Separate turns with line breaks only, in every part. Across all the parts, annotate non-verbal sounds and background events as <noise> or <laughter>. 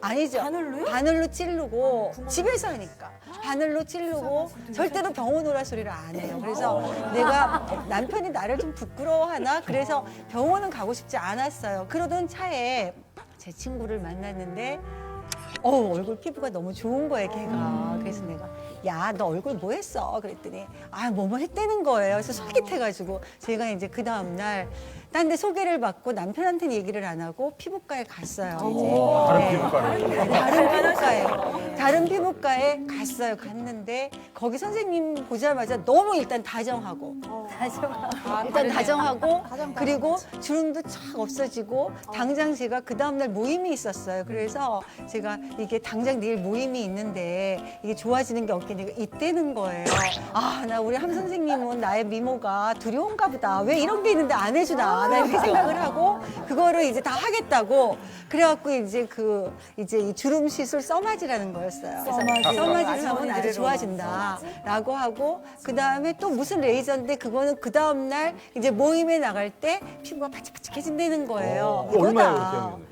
아니죠.
바늘로요?
바늘로 찌르고 집에서 하니까 바늘로 찌르고 절대로 병원 오라 소리를 안 해요. 그래서 내가 남편이 나를 좀 부끄러워하나? 그래서 병원은 가고 싶지 않았어요. 그러던 차에 제 친구를 만났는데 어 얼굴 피부가 너무 좋은 거예요 걔가. 그래서 내가 야 너 얼굴 뭐 했어? 그랬더니 아 뭐뭐 했다는 거예요. 그래서 솔깃해가지고 제가 이제 그 다음날 딴 데 소개를 받고 남편한테는 얘기를 안 하고 피부과에 갔어요 이제 다른 피부과에 다른 피부과에 다른 피부과에 갔어요 갔는데 거기 선생님 보자마자 너무 일단 다정하고 일단 다정하고 그리고 주름도 촥 없어지고 당장 제가 그 다음날 모임이 있었어요. 그래서 제가 이게 당장 내일 모임이 있는데 이게 좋아지는 게 없겠니까 이때는 거예요. 아, 나 우리 함 선생님은 나의 미모가 두려운가 보다. 왜 이런 게 있는데 안 해주나. 나 이렇게 생각을 하고 그거를 이제 다 하겠다고 그래갖고 이제 그 이제 이 주름 시술 써마지라는 거였어요. 그래서 써마지를 하면 아주 좋아진다라고 하고 그 다음에 또 무슨 레이저인데 그거는 그 다음 날 이제 모임에 나갈 때 피부가 바짝바짝해진다는 거예요.
어, 얼마예요,
이거다.
그러면?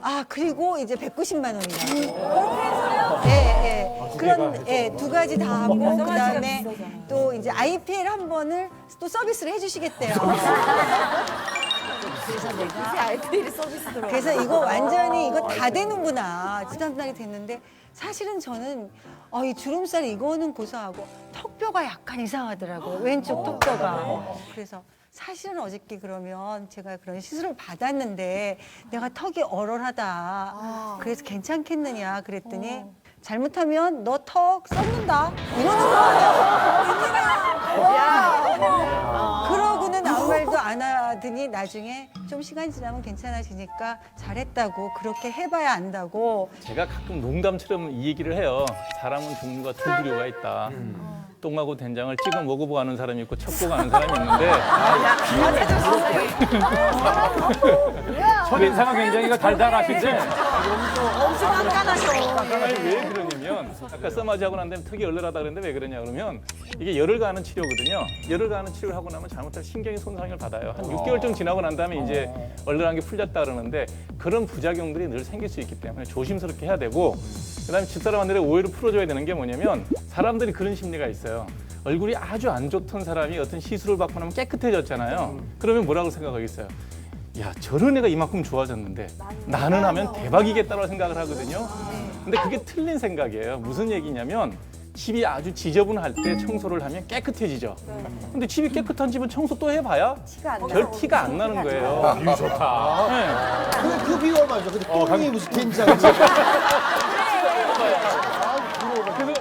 아 그리고 이제 190만 원이라고. 예, 예. 그런 예, 두 가지 다 하고 그다음에 또 이제 IPL 한 번을 또 서비스를 해주시겠대요.
서비스 들어.
그래서 이거 완전히 이거 다 되는구나. 날이 됐는데 사실은 저는 어, 이 주름살 이거는 고소하고 턱뼈가 약간 이상하더라고요. 왼쪽 턱뼈가. 그래서 사실은 어저께 그러면 제가 그런 시술을 받았는데 내가 턱이 얼얼하다. 그래서 괜찮겠느냐 그랬더니 잘못하면 너 턱 썩는다. 이러는 거예요. 말도 안 하더니 나중에 좀 시간 지나면 괜찮아지니까 잘했다고 그렇게 해봐야 안다고.
제가 가끔 농담처럼 이 얘기를 해요. 사람은 종류가 두 부류가 있다. 똥하고 된장을 찍어 먹어보고 가는 사람이 있고 척보 가는 사람이 있는데.
첫인상은 <laughs> 굉장히 달달하신데
엄청 깐깐하셔.
아니 왜 그러냐면 아까 써마지 하고 난 다음에 턱이 얼얼하다 그랬는데 왜 그러냐 그러면 이게 열을 가하는 치료거든요. 열을 가하는 치료를 하고 나면 잘못하면 신경이 손상을 받아요. 한 6개월 쯤 지나고 난 다음에 이제 얼얼한 게 풀렸다 그러는데 그런 부작용들이 늘 생길 수 있기 때문에 조심스럽게 해야 되고 그다음에 집사람한테 오해를 풀어줘야 되는 게 뭐냐면 사람들이 그런 심리가 있어요. 얼굴이 아주 안 좋던 사람이 어떤 시술을 받고 나면 깨끗해졌잖아요. 그러면 뭐라고 생각하겠어요? 야 저런 애가 이만큼 좋아졌는데 나는 하면 대박이겠다고 생각을 하거든요. 근데 그게 틀린 생각이에요. 무슨 얘기냐면 집이 아주 지저분할 때 청소를 하면 깨끗해지죠. 근데 집이 깨끗한 집은 청소 또 해봐야 별 티가 안 나는 거예요.
뷰 좋다.
네.
그, 그 비유가 맞아. 근데 똥이 무슨 된장이지?
그래서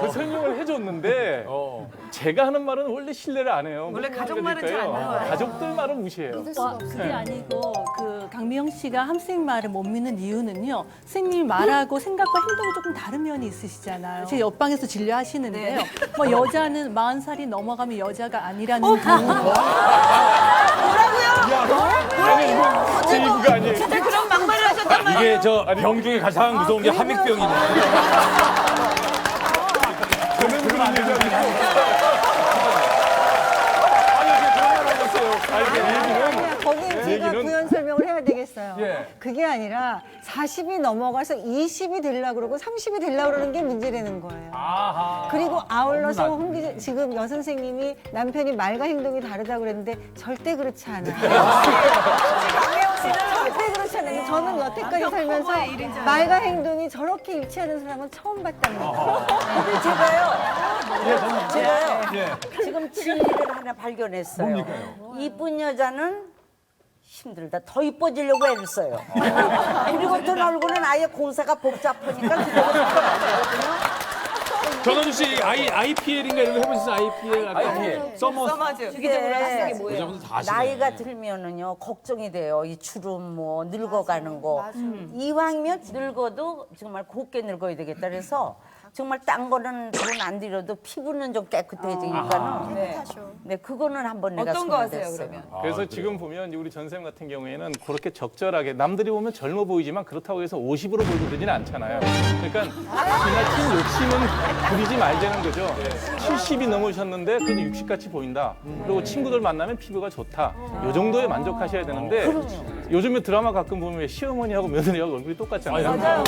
그 설명을 해줬는데
어.
제가 하는 말은 원래 신뢰를 안 해요.
원래
무슨
가족 말은? 잘안 나와요.
가족들 말은 무시해요.
와, 그게 아니고 그 강미영 씨가 함 선생님 말을 못 믿는 이유는요. 선생님 말하고 생각과 행동이 조금 다른 면이 있으시잖아요. 제 옆방에서 진료하시는데요. 뭐 여자는 40살이 넘어가면 여자가 아니라는 그
아니 이거 제 얘기가 아니에요.
진짜 그런 막말을 하셨단 말이에요.
이게 저 병 중에 가장 무서운 게 함익병이네.
저는 그런 얘기 아니고. 아니 그 얘기는
거기 제가
얘기는-
부연 설명을 해야 되겠어요.
예.
그게 아니라 40이 넘어가서 20이 되려고 그러고 30이 되려고 그러는 게 문제라는 거예요.
아하.
그리고 아울러서 홍 기자, 지금 여 선생님이 남편이 말과 행동이 다르다고 그랬는데 절대 그렇지 않아요. <laughs> <laughs> 절대 그렇지 않아요. 저는 여태까지 살면서 말과 행동이 저렇게 일치하는 사람은 처음 봤답니다.
근데 제가요. 제가요.
예.
지금 진리를 하나 발견했어요.
뭡니까요?
이쁜 여자는 힘들다. 더 이뻐지려고 애를 써요. 그리고 전 얼굴은 아예 공사가 복잡하니까 그대로 거든요 <laughs>
전원주 씨 I IPL인가 이런 거 해보셨어요? IPL. IPL. 서머.
써마즈.
주기적으로 하는 게
뭐예요?
여자분들 다 하시네.
나이가 들면은요 걱정이 돼요. 이 주름 뭐 늙어가는 거. 이왕이면 늙어도 정말 곱게 늙어야 되겠다. 그래서 정말 딴 거는 돈 안 들여도 피부는 좀 깨끗해지니까는.
네.
네, 그거는 한번 내가
어떤 거 하세요,
댔어요.
그러면?
그래서 지금 보면 우리 전쌤 같은 경우에는 그렇게 적절하게 남들이 보면 젊어 보이지만 그렇다고 해서 50으로 보이고 그러지는 않잖아요. 그러니까 지나친 욕심은 부리지 말자는 거죠. 70이 넘으셨는데 그래도 60같이 보인다. 그리고 친구들 만나면 피부가 좋다. 이 정도에 만족하셔야 되는데 요즘에 드라마 가끔 보면 왜 시어머니하고 며느리하고 얼굴이 똑같잖아요.
맞아요.